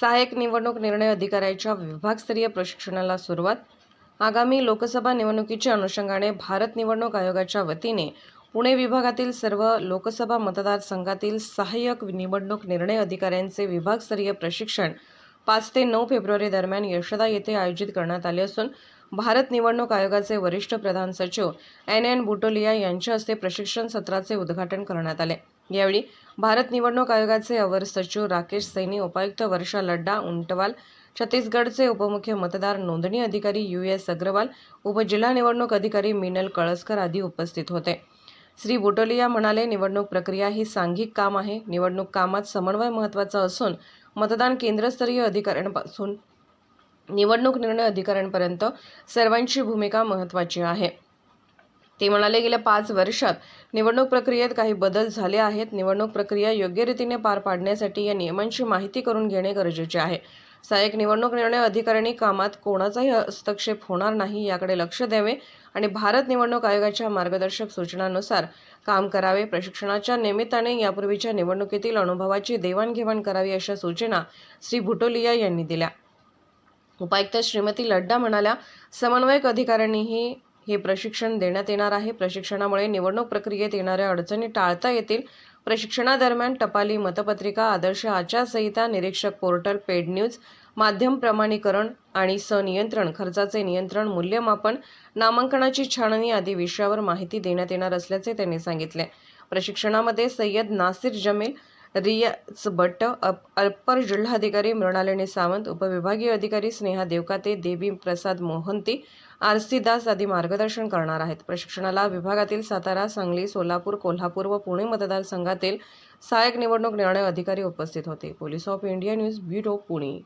सहाय्यक निवडणूक निर्णय अधिकाऱ्याच्या विभागस्तरीय प्रशिक्षणाला सुरुवात. आगामी लोकसभा निवडणुकीच्या अनुषंगाने भारत निवडणूक आयोगाच्या वतीने पुणे विभागातील सर्व लोकसभा मतदारसंघातील सहाय्यक निवडणूक निर्णय अधिकाऱ्यांचे विभागस्तरीय प्रशिक्षण पाच ते नऊ फेब्रुवारी दरम्यान यशदा येथे आयोजित करण्यात आले असून भारत निवडणूक आयोगाचे वरिष्ठ प्रधान सचिव एन एन बुटोलिया यांच्या हस्ते प्रशिक्षण सत्राचे उद्घाटन करण्यात आले. यावेळी भारत निवडणूक आयोगाचे अवर सचिव राकेश सैनी उपायुक्त वर्षा लड्डा उंटवाल छत्तीसगडचे उपमुख्य मतदार नोंदणी अधिकारी यू एस अग्रवाल उपजिल्हा निवडणूक अधिकारी मिनल कळसकर आदी उपस्थित होते. श्री बुटोलिया म्हणाले निवडणूक प्रक्रिया ही सांघिक काम आहे. निवडणूक कामात समन्वय महत्त्वाचा असून मतदान केंद्रस्तरीय अधिकाऱ्यांपासून निवडणूक निर्णय अधिकाऱ्यांपर्यंत सर्वांची भूमिका महत्त्वाची आहे. ते म्हणाले गेल्या पाच वर्षात निवडणूक प्रक्रियेत काही बदल झाले आहेत. निवडणूक प्रक्रिया योग्य रीतीने पार पाडण्यासाठी या नियमांची माहिती करून घेणे गरजेचे आहे. सहाय्यक निवडणूक निर्णय अधिकाऱ्यांनी कामात कोणाचाही हस्तक्षेप होणार नाही याकडे लक्ष द्यावे आणि भारत निवडणूक आयोगाच्या मार्गदर्शक सूचनांनुसार काम करावे. प्रशिक्षणाच्या निमित्ताने यापूर्वीच्या निवडणुकीतील अनुभवाची देवाणघेवाण करावी अशा सूचना श्री भुटोलिया यांनी दिल्या. उपायुक्त श्रीमती लड्डा म्हणाल्या समन्वयक अधिकाऱ्यांनीही हे प्रशिक्षण देण्यात येणार आहे. प्रशिक्षणामुळे निवडणूक प्रक्रियेत येणाऱ्या अडचणी टाळता येतील. प्रशिक्षणादरम्यान टपाली मतपत्रिका आदर्श आचारसंहिता निरीक्षक पोर्टल पेड न्यूज माध्यम प्रमाणीकरण आणि सनियंत्रण खर्चाचे नियंत्रण मूल्यमापन नामांकनाची छाननी आदी विषयावर माहिती देण्यात येणार असल्याचे त्यांनी सांगितले. प्रशिक्षणामध्ये सय्यद नासिर जमील रियाज भट्ट अप अप्पर जिल्हाधिकारी मृणालिनी सावंत उपविभागीय अधिकारी स्नेहा देवकाते देवी प्रसाद मोहंती आर सी दास आदी मार्गदर्शन करणार आहेत. प्रशिक्षणाला विभागातील सातारा सांगली सोलापूर कोल्हापूर व पुणे मतदारसंघातील सहाय्यक निवडणूक निर्णय अधिकारी उपस्थित होते. Police of India news bureau Pune.